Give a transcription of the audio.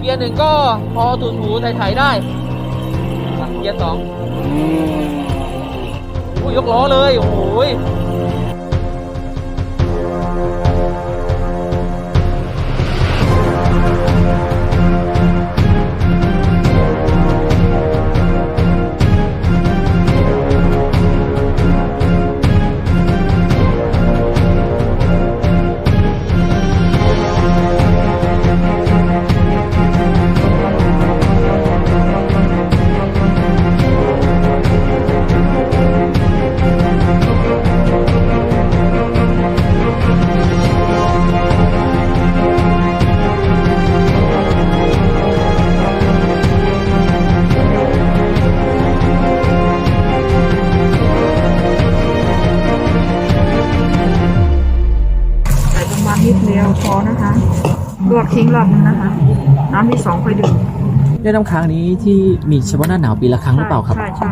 เกียร์หนึ่งก็พอถูถูๆไถๆได้อะเกียร์สองอุ้ยยกล้อเลย โอ้โหย ดเดียวพอนะคะลวกทิ้งรอบนึงนะคะ น้ำที่สองค่อยดื่มเรื่องน้ำค้างนี้ที่มีเฉพาะหน้าหนาวปีละครั้งหรือเปล่าครับ ใช่ใช่